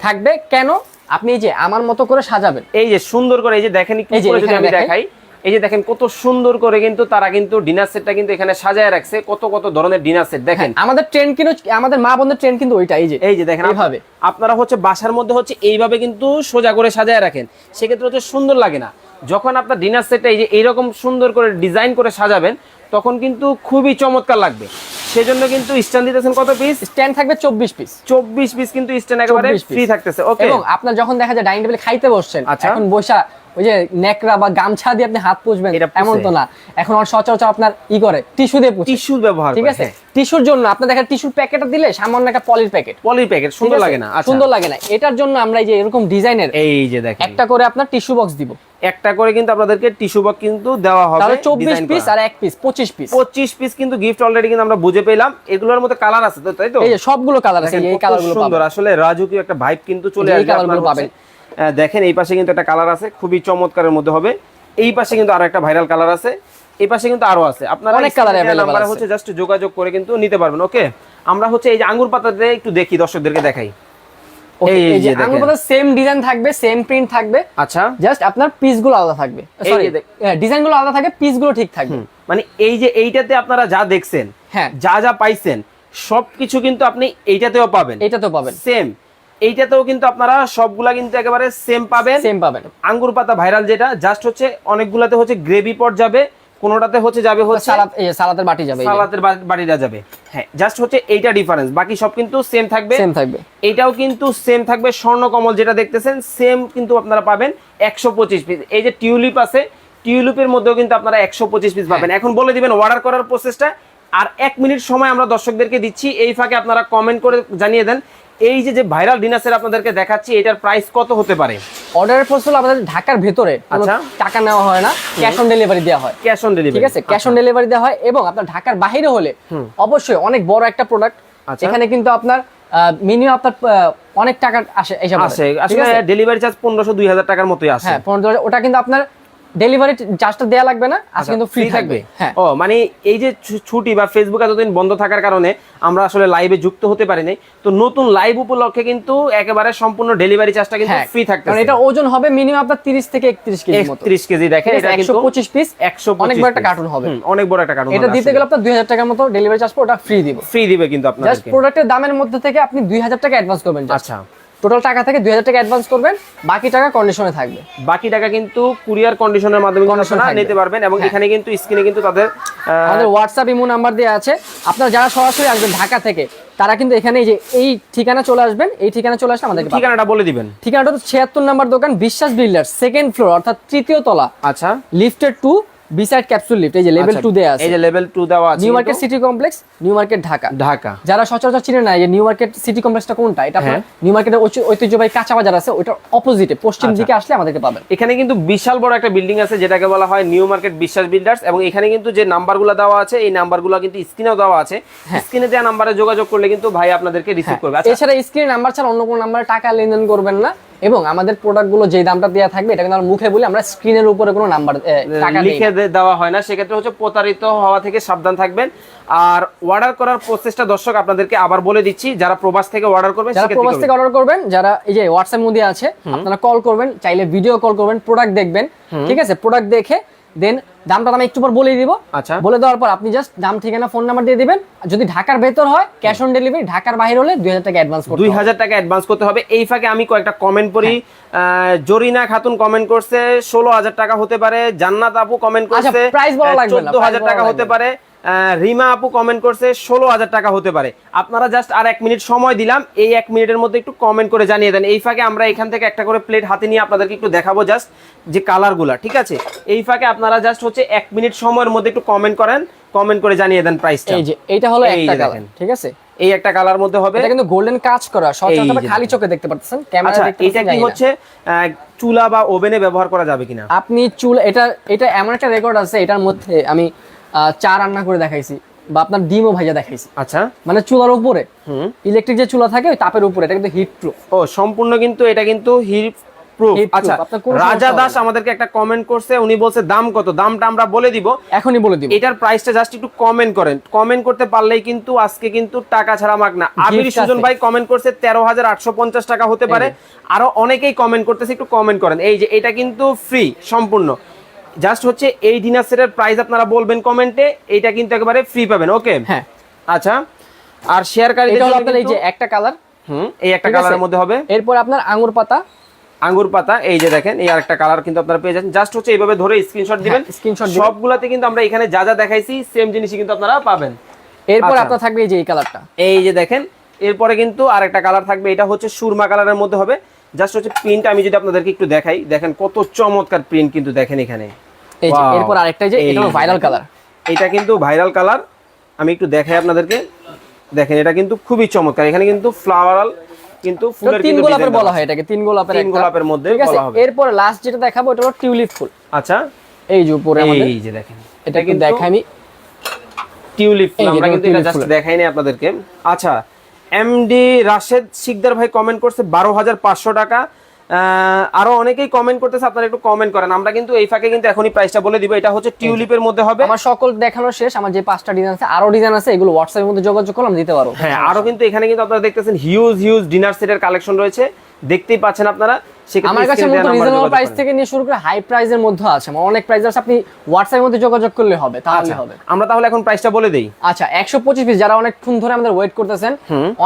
থাকবে। কেন? আপনি এই যে আমার মতো করে সাজাবেন। এই যে সুন্দর করে এই যে দেখেন যদি আমি দেখাই। এই যে দেখেন কত সুন্দর করে কিন্তু তারা কিন্তু ডিনার সেটটা কিন্তু এখানে সাজায় রাখছে। কত কত ধরনের ডিনার সেট দেখেন। আমাদের ট্রেন কিন্তু আমাদের মা বোনদের ট্রেন কিন্তু ওইটা এই যে। এই যে দেখেন এইভাবে। আপনারা হচ্ছে বাসার মধ্যে হচ্ছে এইভাবে কিন্তু সোজা করে সাজায় রাখেন। সেক্ষেত্রে হচ্ছে সুন্দর লাগে না। যখন আপনার ডিনার সেটটা এই যে এইরকম সুন্দর করে ডিজাইন করে সাজাবেন তখন কিন্তু খুবই চমৎকার লাগবে। সেজন্য কিন্তু স্ট্যান্ড দিতেছেন কত পিস স্ট্যান্ড থাকবে চব্বিশ পিস চব্বিশ পিস কিন্তু স্ট্যান্ড একেবারে ফ্রি থাকতেছে ওকে এবং আপনার যখন দেখা যায় ডাইনিং টেবিলে খাইতে বসছেন আচ্ছা। এখন বসা ওই যে নেকড়া বা গামছা দিয়ে আপনি হাত পুষবেন এমন তো না। এখন সচরাচর আপনার ই করে টিস্যু দিয়ে টিস্যু ব্যবহার ঠিক আছে? হ্যাঁ। টিস্যুর জন্য আপনার দেখা টিস্যুর প্যাকেটটা দিলে সামান্য একটা পলির প্যাকেট। পলির প্যাকেট সুন্দর লাগে না আচ্ছা। সুন্দর লাগে না। এটার জন্য আমরা এই যে এরকম ডিজাইনের এই যে দেখেন। একটা করে আপনার টিস্যু বক্স দিব। একটা করে কিন্তু আপনাদেরকে টিস্যু বক্স কিন্তু দেওয়া হবে তাহলে চব্বিশ design পিস আর এক পিস পঁচিশ পিস পঁচিশ পিস কিন্তু গিফট অলরেডি কিন্তু আমরা বুঝে পেলাম। এগুলোর মধ্যে কালার আছে তো তাই তো? এই যে সবগুলো কালার আছে এই কত কালার সুন্দর আসলে রাজুকি একটা ভাইব কিন্তু চলে আসবে আপনার। পাবেন। দেখেন এই পাশে কিন্তু একটা কালার আছে খুবই চমৎকারের মধ্যে হবে। এই পাশে কিন্তু আরও একটা ভাইরাল কালার আছে। এই পাশে কিন্তু আরও আছে। আপনারা অনেক available নাম্বারে আছে। হচ্ছে জাস্ট যোগাযোগ করে কিন্তু নিতে পারবেন ওকে আমরা হচ্ছে এই যে আঙ্গুর পাতাতে একটু দেখি দর্শকদেরকে দেখাই। এই যে। আঙুর পাতা সেম ডিজাইন থাকবে সেম প্রিন্ট থাকবে। আচ্ছা। জাস্ট আপনার পিসগুলো আলাদা থাকবে। সরি যে ডিজাইনগুলো আলাদা থাকবে পিসগুলো ঠিক থাকবে। মানে এই যে এইটাতে আপনারা যা দেখছেন হ্যাঁ। যা যা পাইছেন সবকিছু কিন্তু আপনি এইটাতেও পাবেন। এটা তো পাবেন। সেম এইটাতেও কিন্তু আপনারা সবগুলা কিন্তু একেবারে সেম পাবেন। সেম পাবেন। আঙ্গুর পাতা ভাইরাল যেটা জাস্ট হচ্ছে অনেকগুলাতে হচ্ছে গ্রেভি পট যাবে কোনোটাতে হচ্ছে যাবে হচ্ছে সালাদ এই সালাদের বাটি যাবে সালাতের বা- বাড়িটা যাবে। হ্যাঁ জাস্ট হচ্ছে এইটা ডিফারেন্স বাকি সব কিন্তু সেম থাকবে। সেম থাকবে। এটাও কিন্তু সেম থাকবে স্বর্ণকমল যেটা দেখতেছেন সেম কিন্তু আপনারা পাবেন একশো পঁচিশ পিস এই যে টিউলিপ আছে টিউলিপের মধ্যেও কিন্তু আপনারা একশো পঁচিশ পিস পাবেন। এখন বলে দিবেন অর্ডার করার প্রসেসটা আর এক মিনিট সময় আমরা দর্শকদেরকে দিচ্ছি এই ফাঁকে আপনারা কমেন্ট করে জানিয়ে দেন এই যে যে ভাইরাল ডিনাসের আপনাদেরকে দেখাচ্ছি এটার প্রাইস কত হতে পারে? অর্ডারের প্রসেস হলো আমাদের ঢাকার ভেতরে। আচ্ছা। টাকা নেওয়া হয় না। ক্যাশ অন ডেলিভারি দেওয়া হয়। ক্যাশ অন ডেলিভারি ঠিক আছে? ক্যাশ অন ডেলিভারি দেওয়া হয় এবং আপনার ঢাকার বাইরে হলে অবশ্যই অনেক বড় একটা প্রোডাক্ট আচ্ছা। এখানে কিন্তু আপনার মিনিমাম আপনার অনেক টাকা আসে এইসব আসে। আসলে ডেলিভারি চার্জ পনেরোশো দুই হাজার টাকার মতোই আসে। হ্যাঁ পনেরো ওটা কিন্তু আপনার ডেলিভারি চার্জটা দেওয়া লাগবে না আজকে কিন্তু ফ্রি থাকবে। হ্যাঁ। ও মানে এই যে ছুটি বা ফেসবুক এতদিন বন্ধ থাকার কারণে আমরা আসলে লাইভে যুক্ত হতে পারি নাই তো নতুন লাইভ উপলক্ষে কিন্তু একেবারে সম্পূর্ণ ডেলিভারি চার্জটা কিন্তু হ্যাঁ ফ্রি থাকবে কারণ এটা ওজন হবে মিনিমাম আপনার তিরিশ থেকে একত্রিশ কেজি মতো। একত্রিশ কেজি দেখেন এটা কিন্তু পঁচিশ পিস একশো অনেক বড় একটা কার্টুন হবে। অনেক বড় একটা কার্টুন এটা দিতে গেলে আপনার দুই হাজার টাকার মতো ডেলিভারি চার্জ ওটা ফ্রি দিব। ফ্রি দিবে কিন্তু জাস্ট আপনাদেরকে প্রোডাক্টের দামের মধ্যে থেকে আপনি দুই হাজার টাকা অ্যাডভান্স করবেন আচ্ছা। টোটাল টাকা থেকে দুই হাজার টাকা অ্যাডভান্স করবেন বাকি টাকা কন্ডিশনে থাকবে। বাকি টাকা কিন্তু কুরিয়ার কন্ডিশনের মাধ্যমে আপনারা নিতে পারবেন এবং হ্যাঁ। এখানে কিন্তু স্ক্রিনে কিন্তু তাদের আমাদের হোয়াটসঅ্যাপ ইমো নাম্বার দেওয়া আছে। আপনারা যারা সরাসরি আসবেন ঢাকা থেকে তারা কিন্তু এখানে যে এই ঠিকানা চলে আসবেন এই ঠিকানা চলে আসলে আমাদেরকে পাবেন। ঠিকানাটা বলে দিবেন। ঠিকানাটা হচ্ছে ছিয়াত্তর নাম্বার দোকান বিশ্বাস বিল্ডার সেকেন্ড ফ্লোর অর্থাৎ তৃতীয় তলা। আচ্ছা। লিফটের টু বিসাইড ক্যাপসুল লিফট এই যে লেভেল আচ্ছা, আছে। এই যে লেভেল দেওয়া আছে new market city complex new market Dhaka Dhaka. যারা সচরাচর চিনে না যে নিউ মার্কেট সিটি কমপ্লেক্সটা কোনটা? এটা আপনার হ্যাঁ। নিউ মার্কেটের ঐতিহ্যবাহী কাঁচা বাজার আছে ওইটার অপোজিটে পশ্চিম আচ্ছা। দিকে আসলে আমাদেরকে পাবেন। এখানে কিন্তু বিশাল বড় একটা বিল্ডিং আছে যেটাকে বলা হয় নিউ মার্কেট বিশ্বাস বিল্ডার্স এবং এখানে কিন্তু যে নাম্বারগুলো দেওয়া আছে এই নাম্বারগুলো কিন্তু স্ক্রিনেও দেওয়া আছে। স্ক্রিনে দেওয়া নাম্বারে যোগাযোগ করলে কিন্তু ভাই আপনাদেরকে রিসিভ করবে। আচ্ছা। এছাড়া স্ক্রিন নাম্বার ছাড়া অন্য কোনো নাম্বারে টাকা লেনদেন করবেন না। এবং আমাদের প্রোডাক্টগুলো যে দামটা দেওয়া থাকবে এটা কিন্তু আমরা মুখে বলি আমরা স্ক্রিনের উপরে কোনো নাম্বার টাকা লিখে দেওয়া হয় না। সেক্ষেত্রে হচ্ছে প্রতারিত হওয়া থেকে সাবধান থাকবেন। আর অর্ডার করার প্রসেসটা দর্শক আপনাদেরকে আবার বলে দিচ্ছি যারা প্রবাস থেকে অর্ডার করবেন যারা প্রবাস থেকে অর্ডার করবেন যারা এই যে হোয়াটসঅ্যাপ মধ্যে আছে আপনারা কল করবেন চাইলে ভিডিও কল করবেন প্রোডাক্ট দেখবেন। ঠিক আছে? প্রোডাক্ট দেখে দেন দামটা আমি একটু পর বলে দিব আচ্ছা। বলে দেওয়ার পর আপনি জাস্ট দাম ঠিকানা ফোন নাম্বার দিয়ে দিবেন যদি ঢাকার ভেতর হয় ক্যাশ অন ডেলিভারি ঢাকার বাইরে হলে দুই হাজার টাকা অ্যাডভান্স করতে দুই হবে। হাজার টাকা অ্যাডভান্স করতে হবে এই ফাঁকে আমি কয়েকটা কমেন্ট পড়ি হ্যাঁ। জরিনা খাতুন কমেন্ট করছে ষোলো হাজার টাকা হতে পারে জান্নাত আপু কমেন্ট আচ্ছা, করছে প্রাইস বলা লাগবে চোদ্দ হাজার টাকা হতে পারে রিমা আপু কমেন্ট করছে ষোলো হাজার টাকা হতে পারে। আপনারা জাস্ট আর এক মিনিট সময় দিলাম এই এক মিনিটের মধ্যে একটু কমেন্ট করে জানিয়ে দেন। এই ফাঁকে আমরা এখান থেকে একটা করে প্লেট হাতে নিয়ে আপনাদেরকে একটু দেখাবো জাস্ট যে কালারগুলা ঠিক আছে? এই ফাঁকে আপনারা জাস্ট হচ্ছে এক মিনিট সময়ের মধ্যে একটু কমেন্ট করেন কমেন্ট করে জানিয়ে দেন প্রাইসটা এই যে এইটা হলো একটা কালার। ঠিক আছে? এই একটা কালার মধ্যে হবে এটা কিন্তু গোল্ডেন কাজ করা সচরাচর খালি চোখে দেখতে পাচ্ছেন ক্যামেরা আচ্ছা দেখতে এটা কি হচ্ছে চুলা বা ওভেনে ব্যবহার করা যাবে কিনা? আপনি চুলা এটা এটা এমন একটা রেকর্ড আছে এটার মধ্যে আমি চা রান্না করে দেখাইছি বা আপনার ডিমও ভাইজা দেখাইছি। আচ্ছা। মানে চুলার উপরে। ইলেকট্রিক যে চুলা থাকে ওই তাপের উপরে এটা কিন্তু হিট প্রুফ ও সম্পূর্ণ কিন্তু এটা কিন্তু হিট প্রুফ আচ্ছা রাজা দাস আমাদেরকে একটা কমেন্ট করছে উনি বলছে দাম কত? দামটা আমরা বলে দিব। এখনই বলে দিব। এটার প্রাইসটা জাস্ট একটু কমেন্ট করেন। কমেন্ট করতে পারলেই কিন্তু আজকে কিন্তু টাকা ছাড়া মাগ না। আবির সুজন ভাই কমেন্ট করছে তেরো হাজার আটশো পঞ্চাশ টাকা হতে পারে। আরও অনেকেই কমেন্ট করতেছে একটু কমেন্ট করেন। এই যে এটা কিন্তু ফ্রি সম্পূর্ণ। জাস্ট হচ্ছে এই ডিনার সেটের প্রাইস আপনারা বলবেন কমেন্টে এটা কিন্তু একেবারে ফ্রি পাবেন ওকে হ্যাঁ। আচ্ছা আর এটা হলো জন্য আপনার এই যে একটা কালার হুম এই একটা কালারের মধ্যে হবে। এরপর আপনার আঙ্গুর পাতা। আঙ্গুর পাতা এই যে দেখেন এই আরেকটা কালার কিন্তু আপনারা পেয়ে যাচ্ছেন। জাস্ট হচ্ছে এইভাবে ধরে স্ক্রিনশট দিবেন। হ্যাঁ, screenshot দিবেন। সবগুলাতে কিন্তু আমরা এখানে যা যা দেখাইছি সেম জিনিসই কিন্তু আপনারা পাবেন। এরপর আচ্ছা। আপনার থাকবে এই যে এই কালারটা এই যে দেখেন এরপরে কিন্তু আরেকটা কালার থাকবে এটা হচ্ছে সুরমা কালারের মধ্যে হবে। জাস্ট হচ্ছে প্রিন্ট আমি যদি আপনাদেরকে একটু দেখাই দেখেন কত চমৎকার প্রিন্ট কিন্তু দেখেন এখানে। এই যে এরপর আরেকটা যে এটা ভাইরাল কালার এটা কিন্তু ভাইরাল কালার আমি একটু দেখাই আপনাদেরকে। দেখেন এটা কিন্তু খুবই চমৎকার। এখানে কিন্তু ফ্লাওয়ারাল কিন্তু ফুলের তিন গোলাপের বলা হয় এটাকে তিন গোলাপের তিন গোলাপের মধ্যে বলা হবে। এরপর লাস্ট যেটা দেখাবো এটা হলো টিউলিপ ফুল। আচ্ছা। এই যে উপরে আমাদের। এই যে দেখেন এটা কিন্তু দেখাই আমি টিউলিপ ফুল। আমরা কিন্তু এটা জাস্ট ফুলের। দেখাই নাই আপনাদেরকে। আচ্ছা এমডি রাশেদ শিকদার ভাই কমেন্ট করছে বারো হাজার পাঁচশো টাকা। আরও অনেকেই কমেন্ট করতেছে আপনারা একটু কমেন্ট করেন। আমরা কিন্তু এই ফাঁকে কিন্তু এখনই প্রাইসটা বলে দিব। এটা হচ্ছে টিউলিপের মধ্যে হবে। আমার সকল দেখানো শেষ আমার যে পাঁচটা ডিজাইন আছে আরও ডিজাইন আছে এগুলো হোয়াটসঅ্যাপের মধ্যে যোগাযোগ করলাম দিতে পারো হ্যাঁ আরও কিন্তু এখানে কিন্তু আপনারা দেখতেছেন হিউজ হিউজ ডিনার সেটের কালেকশন রয়েছে। দেখতেই পাচ্ছেন আপনারা আমার কাছে মতো রিজনেবল প্রাইস থেকে নিয়ে শুরু করে হাই প্রাইসের মধ্যে আছে। আমার অনেক প্রাইস আছে আপনি হোয়াটসঅ্যাপের মধ্যে যোগাযোগ করলে হবে তাহলে আচ্ছা হবে। আমরা তাহলে এখন প্রাইসটা বলে দেই। আচ্ছা একশো পঁচিশ পিস যারা অনেকক্ষণ ধরে আমাদের ওয়েট করতেছেন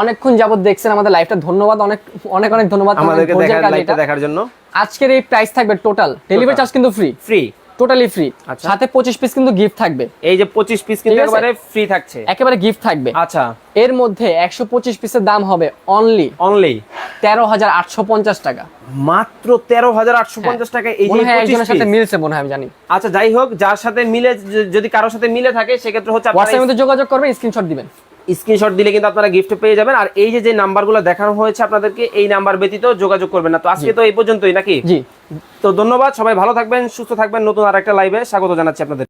অনেকক্ষণ যাবত দেখছেন আমাদের লাইফটা ধন্যবাদ অনেক অনেক অনেক ধন্যবাদ আমাদেরকে লাইভটা। দেখার জন্য। আজকের এই প্রাইস থাকবে টোটাল ডেলিভারি চার্জ কিন্তু ফ্রি ফ্রি টোটালি ফ্রি আচ্ছা। সাথে পঁচিশ পিস কিন্তু গিফট থাকবে। এই যে পঁচিশ পিস কিন্তু একেবারে ফ্রি থাকছে। একেবারে গিফট থাকবে। আচ্ছা। এর মধ্যে একশো পঁচিশ পিসের দাম হবে অনলি অনলি তেরো হাজার আটশো পঞ্চাশ টাকা। মাত্র তেরো হাজার আটশো পঞ্চাশ টাকা এই যে হয় 25 সাথে মিলছে মনে হয় আমি জানি। আচ্ছা যাই হোক যার সাথে মিলে যদি কারোর সাথে মিলে থাকে সেক্ষেত্রে হচ্ছে আপনারা যোগাযোগ করবেন স্ক্রিনশট দিবেন। স্ক্রিনশট দিলে কিন্তু আপনারা গিফট পেয়ে যাবেন। আর এই যে যে নাম্বারগুলো দেখানো হয়েছে আপনাদেরকে এই নাম্বার ব্যতীত যোগাযোগ করবেন না। তো আজকে তো এই পর্যন্তই নাকি? জি। তো ধন্যবাদ সবাই ভালো থাকবেন সুস্থ থাকবেন। নতুন আর একটা লাইভে স্বাগত জানাচ্ছি আপনাদের।